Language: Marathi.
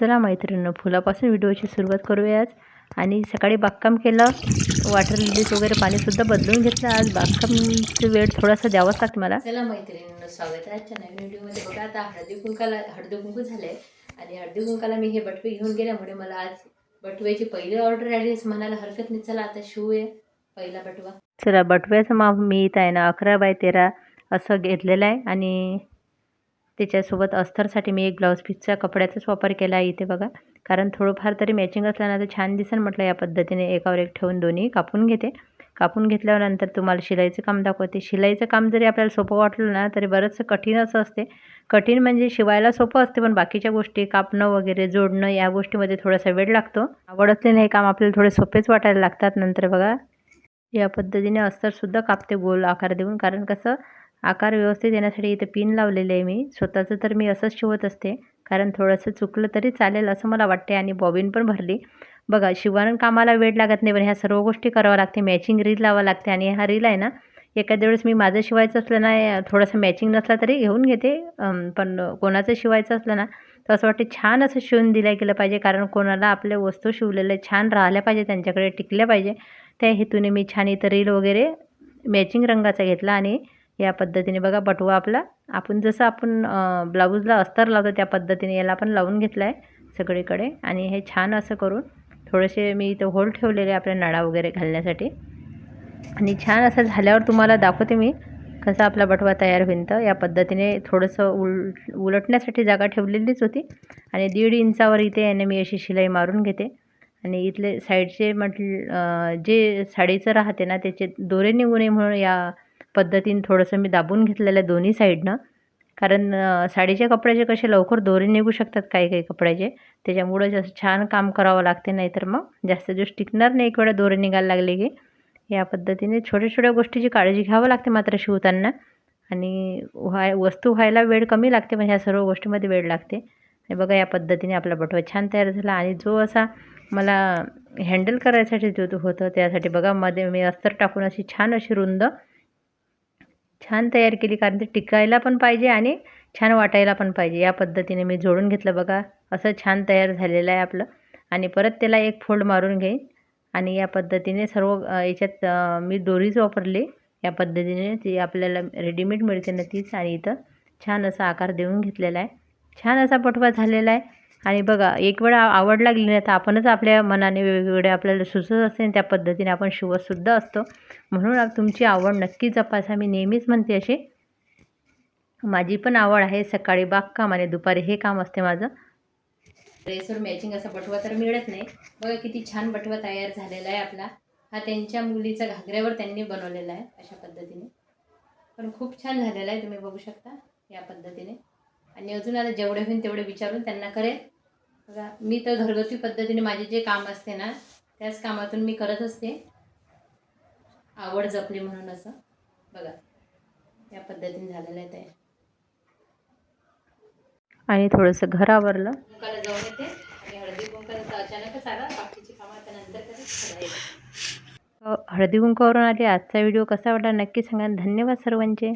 चला मैत्रिणींनो फुलापासून व्हिडिओची सुरुवात करूया आज. आणि सकाळी बागकाम केलं वॉटर लिलीज वगैरे पाणीसुद्धा बदलून घेतलं आज. बागकामची वेळ थोडासा द्यावाच लागते मला. चला मैत्रिणींनो स्वागत आहे आजच्या नवीन व्हिडिओमध्ये. बघा आता हळदी कुंकाला हळदी कुंकू झाले आणि हळदी कुंकाला मी हे बटवे घेऊन गेल्यामुळे मला आज बटव्याची पहिली ऑर्डर आली. असं म्हणायला हरकत नाही. चला आता शिवू आहे. पहिला बटवा. चला बटव्याचं माप मी इथं आहे ना अकरा बाय तेरा असं घेतलेलं आहे. आणि त्याच्यासोबत अस्तरसाठी मी एक ब्लाऊज पीसचा कपड्याचाच वापर केला आहे इथे बघा. कारण थोडंफार तरी मॅचिंग असलं ना तर छान दिसेल म्हटलं या पद्धतीने. एकावर एक ठेवून दोन्ही कापून घेते. कापून घेतल्यानंतर तुम्हाला शिलाईचं काम दाखवते. शिलाईचं काम जरी आपल्याला सोपं वाटलं ना तरी बरंचसं कठीण असं असते. कठीण म्हणजे शिवायला सोपं असते पण बाकीच्या गोष्टी कापणं वगैरे जोडणं या गोष्टीमध्ये थोडासा वेळ लागतो. आवड असलेलं हे काम आपल्याला थोडे सोपेच वाटायला लागतात नंतर बघा. या पद्धतीने अस्तरसुद्धा कापते गोल आकार देऊन. कारण कसं आकार व्यवस्थित येण्यासाठी इथे पिन लावलेले आहे मी. स्वतःचं तर मी असंच शिवत असते कारण थोडंसं चुकलं तरी चालेल असं मला वाटते आणि बॉबिन पण भरली. बघा शिवण कामाला वेळ लागत नाही पण ह्या सर्व गोष्टी कराव्या लागते मॅचिंग रील लावावं लागते आणि हा रील आहे ना एखाद्या वेळेस मी माझं शिवायचं असलं ना थोडंसं मॅचिंग नसला तरी घेऊन घेते. पण कोणाचं शिवायचं असलं ना तर असं वाटते छान असं शिवून दिलं गेलं पाहिजे कारण कोणाला आपल्या वस्तू शिवलेल्या छान राहिल्या पाहिजे त्यांच्याकडे टिकल्या पाहिजे. त्या हेतूने मी छान इथं रील वगैरे मॅचिंग रंगाचा घेतला आणि या पद्धतीने बघा बटवा आपला. आपण जसं आपण ब्लाऊजला अस्तर लावतो त्या पद्धतीने याला पण लावून घेतला आहे सगळीकडे. आणि हे छान असं करून थोडेसे मी इथं होल ठेवलेले आपल्या नळा वगैरे घालण्यासाठी. आणि छान असं झाल्यावर तुम्हाला दाखवते मी कसा आपला बटवा तयार होईल तर. या पद्धतीने थोडंसं उल उलटण्यासाठी जागा ठेवलेलीच होती. आणि दीड इंचावर इथे याने मी अशी शिलाई मारून घेते. आणि इथले साईडचे म्हटलं जे साडीचं राहते ना त्याचे दोरे निघू नये म्हणून या पद्धतीने थोडंसं मी दाबून घेतलेलं आहे दोन्ही साईडनं. कारण साडीचे साडीच्या कपड्याचे कसे लवकर दोरे निघू शकतात काही काही कपड्याचे. त्याच्यामुळं जास्त छान काम करावं लागते नाहीतर मग जास्त दिवस टिकणार नाही एक वेळा दोरे निघायला लागले की. या पद्धतीने छोट्या छोट्या गोष्टीची काळजी घ्यावं लागते मात्र शिवताना. आणि व्हाय वस्तू व्हायला वेळ कमी लागते पण ह्या सर्व गोष्टीमध्ये वेळ लागते. हे बघा या पद्धतीने आपला बटवा छान तयार झाला. आणि जो असा मला हँडल करायसाठी जो होतं त्यासाठी बघा मध्ये मी अस्तर टाकून अशी छान अशी रुंद छान तयार केली कारण ते टिकायला पण पाहिजे आणि छान वाटायला पण पाहिजे. या पद्धतीने मी जोडून घेतलं बघा. असं छान तयार झालेलं आहे आपलं. आणि परत त्याला एक फोल्ड मारून घेईन. आणि या पद्धतीने सर्व याच्यात मी दोरीच वापरली. या पद्धतीने ती आपल्याला रेडीमेड मिळते ना तीच. आणि इथं छान असा आकार देऊन घेतलेला आहे. छान असा पटवा झालेला आहे. आणि बघा एक वेळा आवड लागली नाही तर आपणच आपल्या मनाने वेगवेगळे आपल्याला सुचत असते आणि त्या पद्धतीने आपण शिवतसुद्धा असतो. म्हणून तुमची आवड नक्की जपासा मी नेहमीच म्हणते अशी माझी पण आवड आहे सकाळी बागकाम आणि दुपारी हे काम असते माझं. ड्रेसवर मॅचिंग असा बटवा तर मिळत नाही. बघा किती छान बटवा तयार झालेला आहे आपला. हा त्यांच्या मुलीचा घागऱ्यावर त्यांनी बनवलेला आहे अशा पद्धतीने. पण खूप छान झालेला आहे तुम्ही बघू शकता या पद्धतीने. आणि अजून आता जेवढे होईल तेवढे विचारून त्यांना करेल मी तर घरगुती पद्धतीने माझे जे काम असते ना त्याच कामातून मी करत असते. आवड जपली म्हणून असं. बघा या पद्धतीने झालेलं आहे तयार आणि थोडंसं घर आवरलं. कुंकाला जाऊन येते. आणि हळदी कुंकाला अचानकच आला. बाकीची कामं आता नंतर करत हळदी कुंकावरून आली आजचा व्हिडिओ कसा वाटला नक्की सांगा. धन्यवाद सर्वांचे.